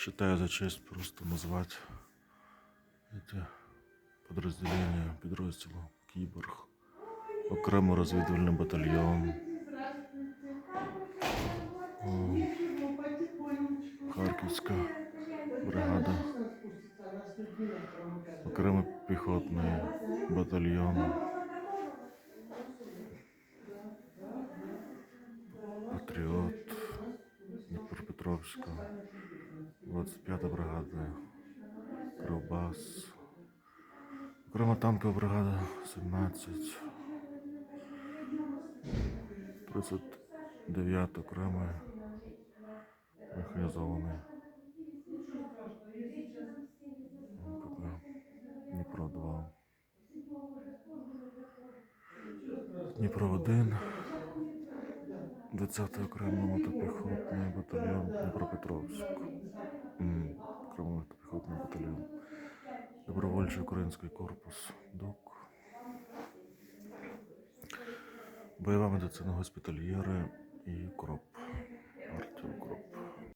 считаю за честь просто назвать эти подразделения підрозділу Кіборг, окремо розвідувальний батальйон, Харківська бригада, окремий піхотний батальйон. Патріот Дніпропетровська, 25 бригада, Кривбас, окрема танкова бригада 17, 39 окремий механізований. Дніпро 2. Дніпро 1. 20-й окремий мотопіхотний батальйон Дніпропетровськ. Окремий мотопіхотний батальйон. Добровольчий український корпус ДОК. Бойова медицина госпітальєри і КРОП.